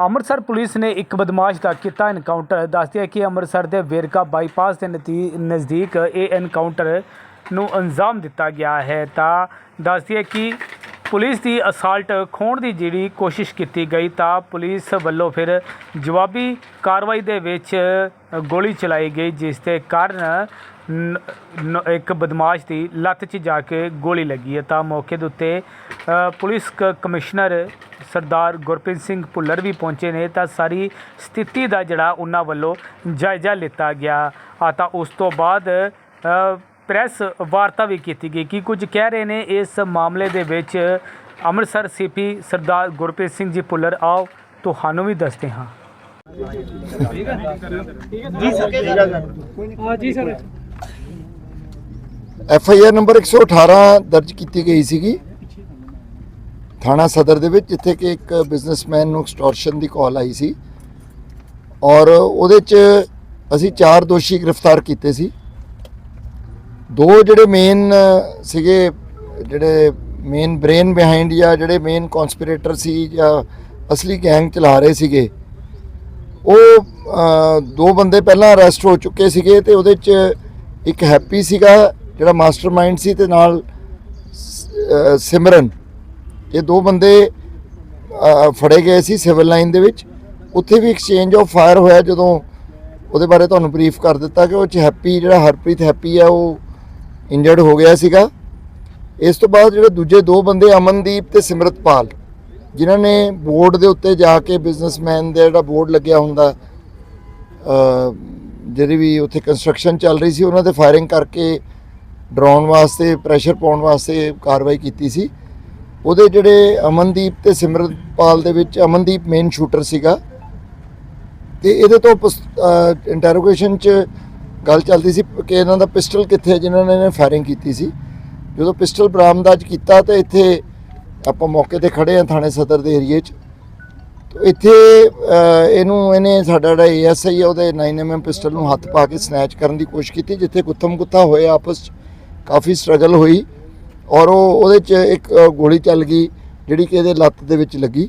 Amritsar police ਨੇ ਇੱਕ ਬਦਮਾਸ਼ ਦਾ ਕੀਤਾ ਐਨਕਾਊਂਟਰ ਦੱਸਦੀ ਹੈ ਕਿ ਅੰਮ੍ਰਿਤਸਰ ਦੇ ਵੇਰਕਾ ਬਾਈਪਾਸ ਦੇ ਨਤੀ- ਨਜ਼ਦੀਕ ਇਹ ਐਨਕਾਊਂਟਰ ਨੂੰ ਅੰਜਾਮ ਦਿੱਤਾ ਗਿਆ ਹੈ। ਤਾਂ ਦੱਸਦੀ ਹੈ ਕਿ ਪੁਲਿਸ ਦੀ ਅਸਾਲਟ ਖੋਣ ਦੀ ਜਿਹੜੀ ਕੋਸ਼ਿਸ਼ ਕੀਤੀ ਗਈ ਤਾਂ ਪੁਲਿਸ ਵੱਲੋਂ ਫਿਰ ਜਵਾਬੀ ਕਾਰਵਾਈ ਦੇ ਵਿੱਚ ਗੋਲੀ ਚਲਾਈ ਗਈ, ਜਿਸ ਦੇ ਕਾਰਨ ਨ- ਨ- ਇੱਕ ਬਦਮਾਸ਼ ਦੀ ਲੱਤ 'ਚ ਜਾ ਕੇ ਗੋਲੀ ਲੱਗੀ ਹੈ। ਤਾਂ ਮੌਕੇ ਦੇ ਉੱਤੇ ਪੁਲਿਸ ਕ- ਕਮਿਸ਼ਨਰ ਸਰਦਾਰ ਗੁਰਪ੍ਰੀਤ ਸਿੰਘ ਭੁੱਲਰ ਵੀ ਪਹੁੰਚੇ ਨੇ। ਤਾਂ ਸਾਰੀ ਸਥਿਤੀ ਦਾ ਜਿਹੜਾ ਉਹਨਾਂ ਵੱਲੋਂ ਜਾਇਜ਼ਾ ਲਿੱਤਾ ਗਿਆ। ਆ ਤਾਂ ਉਸ ਤੋਂ ਬਾਅਦ ਪ੍ਰੈਸ ਵਾਰਤਾ ਵੀ ਕੀਤੀ ਗਈ ਕੀ ਕੁਝ ਕਹਿ ਰਹੇ ਨੇ ਇਸ ਮਾਮਲੇ ਦੇ ਵਿੱਚ ਅੰਮ੍ਰਿਤਸਰ ਸੀਪੀ ਸਰਦਾਰ ਗੁਰਪ੍ਰੀਤ ਸਿੰਘ ਜੀ ਭੁੱਲਰ ਆਓ ਤੁਹਾਨੂੰ ਵੀ ਦੱਸਦੇ ਹਾਂ। ਐਫ ਆਈ ਆਰ ਨੰਬਰ 118 ਦਰਜ ਕੀਤੀ ਗਈ ਸੀਗੀ। ਥਾਣਾ ਸਦਰ ਦੇ ਵਿੱਚ ਜਿੱਥੇ ਕਿ ਇੱਕ ਬਿਜ਼ਨਸਮੈਨ ਨੂੰ ਐਕਸਟੋਰਸ਼ਨ ਦੀ ਕਾਲ ਆਈ ਸੀ। ਔਰ ਉਹਦੇ 'ਚ ਅਸੀਂ ਚਾਰ ਦੋਸ਼ੀ ਗ੍ਰਿਫਤਾਰ ਕੀਤੇ ਸੀ। ਦੋ ਜਿਹੜੇ ਮੇਨ ਸੀਗੇ, ਜਿਹੜੇ ਮੇਨ ਬ੍ਰੇਨ ਬਿਹਾਈਂਡ ਜਾਂ ਜਿਹੜੇ ਮੇਨ ਕਨਸਪੀਰੇਟਰ ਸੀ ਜਾਂ ਅਸਲੀ ਗੈਂਗ ਚਲਾ ਰਹੇ ਸੀਗੇ, ਉਹ ਦੋ ਬੰਦੇ ਪਹਿਲਾਂ ਅਰੈਸਟ ਹੋ ਚੁੱਕੇ ਸੀਗੇ ਤੇ ਉਹਦੇ 'ਚ ਇੱਕ ਹੈਪੀ ਸੀਗਾ, ਜਿਹੜਾ ਮਾਸਟਰਮਾਈਂਡ ਸੀ ਤੇ ਨਾਲ ਸਿਮਰਨ। ਇਹ ਦੋ ਬੰਦੇ ਫੜੇ ਗਏ ਸੀ ਸਿਵਲ ਲਾਈਨ ਦੇ ਵਿੱਚ। ਉੱਥੇ ਵੀ ਐਕਸਚੇਂਜ ਆਫ ਫਾਇਰ ਹੋਇਆ ਜਦੋਂ ਉਹਦੇ ਬਾਰੇ ਤੁਹਾਨੂੰ ਬਰੀਫ ਕਰ ਦਿੱਤਾ ਕਿ ਉਹ 'ਚ ਹੈਪੀ ਜਿਹੜਾ ਹਰਪ੍ਰੀਤ ਹੈਪੀ ਆ, ਉਹ ਇੰਜਰਡ ਹੋ ਗਿਆ ਸੀਗਾ। ਇਸ ਤੋਂ ਬਾਅਦ ਜਿਹੜੇ ਦੂਜੇ ਦੋ ਬੰਦੇ, ਅਮਨਦੀਪ ਤੇ ਸਿਮਰਤਪਾਲ, ਜਿਨ੍ਹਾਂ ਨੇ ਬੋਰਡ ਦੇ ਉੱਤੇ ਜਾ ਕੇ ਬਿਜ਼ਨਸਮੈਨ ਦੇ ਜਿਹੜਾ ਬੋਰਡ ਲੱਗਿਆ ਹੁੰਦਾ ਜਿਹੜੀ ਵੀ ਉੱਥੇ ਕੰਸਟਰਕਸ਼ਨ ਚੱਲ ਰਹੀ ਸੀ, ਉਹਨਾਂ ਤੇ ਫਾਇਰਿੰਗ ਕਰਕੇ ਡਰਾਉਣ ਵਾਸਤੇ ਪ੍ਰੈਸ਼ਰ ਪਾਉਣ ਵਾਸਤੇ ਕਾਰਵਾਈ ਕੀਤੀ ਸੀ। ਉਹਦੇ ਜਿਹੜੇ ਅਮਨਦੀਪ ਤੇ ਸਿਮਰਤਪਾਲ ਦੇ ਵਿੱਚ ਅਮਨਦੀਪ ਮੇਨ ਸ਼ੂਟਰ ਸੀਗਾ। ਤੇ ਇਹਦੇ ਤੋਂ ਇੰਟਰੋਗੇਸ਼ਨ ਚ ਗੱਲ ਚੱਲਦੀ ਸੀ ਕਿ ਇਹਨਾਂ ਦਾ ਪਿਸਟਲ ਕਿੱਥੇ ਹੈ ਜਿਨ੍ਹਾਂ ਨੇ ਇਹਨੇ ਫਾਇਰਿੰਗ ਕੀਤੀ ਸੀ। ਜਦੋਂ ਪਿਸਟਲ ਬਰਾਮਦਾਜ ਕੀਤਾ ਤੇ ਇੱਥੇ ਆਪਾਂ ਮੌਕੇ ਤੇ ਖੜੇ ਆ ਥਾਣੇ ਸਦਰ ਦੇ ਏਰੀਏ 'ਚ। ਇੱਥੇ ਇਹਨੂੰ, ਇਹਨੇ ਸਾਡਾ ਜਿਹੜਾ ਏਐਸਆਈ ਆ, ਉਹਦੇ 9mm ਪਿਸਟਲ ਨੂੰ ਹੱਥ ਪਾ ਕੇ ਸਨੈਚ ਕਰਨ ਦੀ ਕੋਸ਼ਿਸ਼ ਕੀਤੀ, ਜਿੱਥੇ ਗੁੱਥਮ ਗੁੱਥਾ ਹੋਇਆ, ਆਪਸ 'ਚ ਕਾਫੀ ਸਟਰਗਲ ਹੋਈ। ਔਰ ਉਹ, ਉਹਦੇ 'ਚ ਇੱਕ ਗੋਲੀ ਚੱਲ ਗਈ, ਜਿਹੜੀ ਕਿ ਇਹਦੇ ਲੱਤ ਦੇ ਵਿੱਚ ਲੱਗੀ।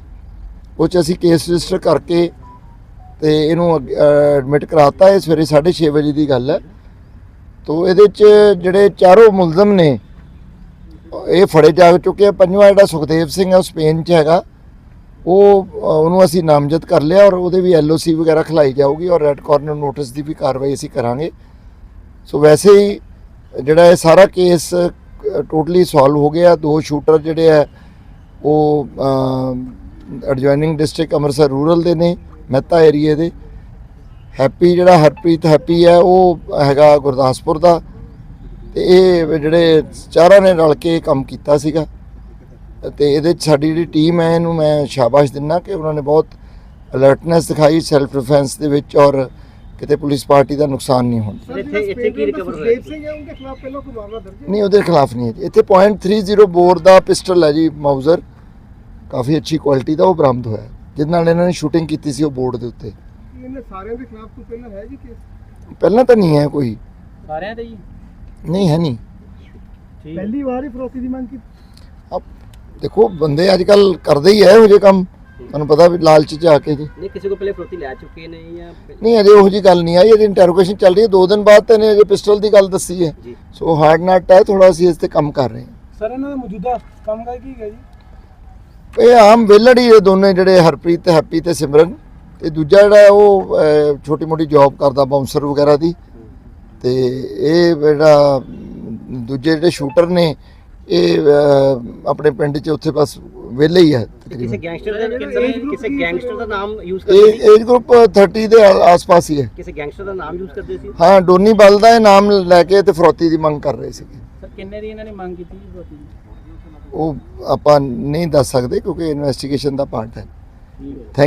ਉਹ 'ਚ ਅਸੀਂ ਕੇਸ ਰਜਿਸਟਰ ਕਰਕੇ ਤੇ ਇਹਨੂੰ ਐਡਮਿਟ ਕਰਾਤਾ ਇਹ ਸਵੇਰੇ 6:30 ਵਜੇ ਦੀ ਗੱਲ ਹੈ। ਤੋ ਇਹਦੇ 'ਚ ਜਿਹੜੇ ਚਾਰੋਂ ਮੁਲਜ਼ਮ ਨੇ, ਇਹ ਫੜੇ ਜਾ ਚੁੱਕੇ ਆ। ਪੰਜਵਾਂ ਜਿਹੜਾ ਸੁਖਦੇਵ ਸਿੰਘ ਹੈ ਉਹ ਸਪੇਨ 'ਚ ਹੈਗਾ। ਉਹ ਉਹਨੂੰ ਅਸੀਂ ਨਾਮਜ਼ਦ ਕਰ ਲਿਆ ਔਰ ਉਹਦੇ ਵੀ ਐਲਓਸੀ ਵਗੈਰਾ ਖਿਲਾਈ ਜਾਊਗੀ ਔਰ ਰੈੱਡ ਕਾਰਨਰ ਨੋਟਿਸ ਦੀ ਵੀ ਕਾਰਵਾਈ ਅਸੀਂ ਕਰਾਂਗੇ। ਸੋ ਵੈਸੇ ਹੀ ਜਿਹੜਾ ਇਹ ਸਾਰਾ ਕੇਸ ਟੋਟਲੀ ਸੋਲਵ ਹੋ ਗਿਆ। ਦੋ ਸ਼ੂਟਰ ਜਿਹੜੇ ਆ, ਉਹ ਐਡਜੋਇਨਿੰਗ ਡਿਸਟ੍ਰਿਕਟ ਅੰਮ੍ਰਿਤਸਰ ਰੂਰਲ ਦੇ ਨੇ। ਮਹਿਤਾ ਏਰੀਏ ਦੇ। ਹੈਪੀ ਜਿਹੜਾ ਹਰਪ੍ਰੀਤ ਹੈਪੀ ਹੈ ਉਹ ਹੈਗਾ ਗੁਰਦਾਸਪੁਰ ਦਾ। ਤੇ ਇਹ ਜਿਹੜੇ ਚਾਰਾਂ ਨੇ ਰਲ ਕੇ ਕੰਮ ਕੀਤਾ ਸੀਗਾ। ਤੇ ਇਹਦੇ 'ਚ ਸਾਡੀ ਜਿਹੜੀ ਟੀਮ ਹੈ ਇਹਨੂੰ ਮੈਂ ਸ਼ਾਬਾਸ਼ ਦਿੰਦਾ ਕਿ ਉਹਨਾਂ ਨੇ ਬਹੁਤ ਅਲਰਟਨੈਸ ਦਿਖਾਈ ਸੈਲਫ ਡਿਫੈਂਸ ਦੇ ਵਿੱਚ ਔਰ ਕਿਤੇ ਪੁਲਿਸ ਪਾਰਟੀ ਦਾ ਨੁਕਸਾਨ ਨਹੀਂ ਹੋਣਾ। ਇੱਥੇ ਇੱਥੇ ਕੀ ਰਿਕਵਰ ਹੋਇਆ? ਨਹੀਂ ਉਹਦੇ ਖਿਲਾਫ ਨਹੀਂ ਹੈ। ਜੀ ਇੱਥੇ .30 ਬੋਰ ਦਾ ਪਿਸਟਲ ਹੈ ਜੀ ਮਾਊਜ਼ਰ ਕਾਫੀ ਅੱਛੀ ਕੁਆਲਿਟੀ ਦਾ ਉਹ ਬਰਾਮਦ ਹੋਇਆ। ਜਿਹਦੇ ਨਾਲ ਇਹਨਾਂ ਨੇ ਸ਼ੂਟਿੰਗ ਕੀਤੀ ਸੀ ਉਹ ਬੋਰਡ ਦੇ ਉੱਤੇ। ਇਹਨੇ ਸਾਰਿਆਂ ਦੇ ਖਿਲਾਫ ਕੋਈ ਪਹਿਲਾਂ ਹੈ ਜੀ ਕੇਸ ਪਹਿਲਾਂ ਤਾਂ ਨਹੀਂ ਹੈ ਕੋਈ। ਸਾਰਿਆਂ ਦੇ ਜੀ ਨਹੀਂ ਹੈ ਨਹੀਂ। ਠੀਕ। ਪਹਿਲੀ ਵਾਰ ਹੀ ਫਰੋਤੀ ਦੀ ਮੰਗ ਕੀਤੀ। ਅਬ ਦੇਖੋ ਬੰਦੇ ਅੱਜ ਕੱਲ ਕਰਦੇ ਹੀ ਐ ਇਹੋ ਜਿਹੇ ਕੰਮ। ਤੁਹਾਨੂੰ ਪਤਾ ਵੀ ਲਾਲਚ ਚ ਆ ਕੇ ਜੀ। ਨਹੀਂ ਕਿਸੇ ਕੋ ਪਹਿਲੇ ਫਰੋਤੀ ਲੈ ਚੁੱਕੇ ਨੇ ਜਾਂ ਪਹਿ- ਨਹੀਂ ਅਜੇ ਉਹੋ ਜੀ ਗੱਲ ਨਹੀਂ ਆਈ। ਅਜੇ ਇੰਟਰੋਗੇਸ਼ਨ ਚੱਲ ਰਹੀ ਹੈ। ਦੋ ਦਿਨ ਬਾਅਦ ਤਾਂ ਇਹਨੇ ਅਜੇ ਪਿਸਟਲ ਦੀ ਗੱਲ ਦੱਸੀ ਹੈ। ਜੀ। ਸੋ ਹਾਰਡ ਨਟ ਹੈ ਥੋੜਾ ਅਸੀਂ ਇਸ ਤੇ ਕੰਮ ਕਰ ਰਹੇ ਹਾਂ। ਸਰ ਇਹਨਾਂ ਦਾ ਮੌਜੂਦਾ ਕੰਮ ਕਾਜ ਕੀ ਹੈ ਜੀ? ਇਹ ਆਮ ਵਿਹਲੜ ਹੀ ਇਹ ਦੋਨੇ ਜਿਹੜੇ ਹਰਪ੍ਰੀਤ ਤੇ ਹੈਪੀ ਤੇ ਸਿਮਰਨ। ਤੇ ਦੂਜਾ ਜਿਹੜਾ ਉਹ ਛੋਟੀ ਮੋਟੀ ਜੌਬ ਕਰਦਾ ਬਾਉਂਸਰ ਵਗੈਰਾ ਦੀ। ਤੇ ਇਹ ਜਿਹੜਾ ਦੂਜੇ ਜਿਹੜੇ ਸ਼ੂਟਰ ਨੇ ਇਹ ਆਪਣੇ ਪਿੰਡ 'ਚ ਉੱਥੇ ਬਸ ਵਿਹਲੇ ਹੀ ਹੈ। ਕਿਸੇ ਗੈਂਗਸਟਰ ਦਾ ਕਿਸੇ ਕਿਸੇ ਗੈਂਗਸਟਰ ਦਾ ਨਾਮ ਯੂਜ਼ ਕਰਦੇ ਇਹ ਸੀ? ਏਜ ਗਰੁੱਪ 30 ਦੇ ਆਸ-ਪਾਸ ਹੀ ਹੈ। ਕਿਸੇ ਗੈਂਗਸਟਰ ਦਾ ਨਾਮ ਯੂਜ਼ ਕਰਦੇ ਸੀ? ਹਾਂ ਡੋਨੀ ਬਲ ਦਾ ਇਹ ਨਾਮ ਲੈ ਕੇ ਤੇ ਫਰੋਤੀ ਦੀ ਮੰਗ ਕਰ ਰਹੇ ਸੀਗੇ। ਸਰ ਕਿੰਨੇ ਦੀ ਇਹਨਾਂ ਨੇ ਮੰਗ ਕੀਤੀ ਜੀ ਫਰੋਤੀ ਉਹ ਆਪਾਂ ਨਹੀਂ ਦੱਸ ਸਕਦੇ ਕਿਉਂਕਿ ਇਨਵੈਸਟੀਗੇਸ਼ਨ ਦਾ ਪਾਰਟ ਹੈ। ਥੈਂਕ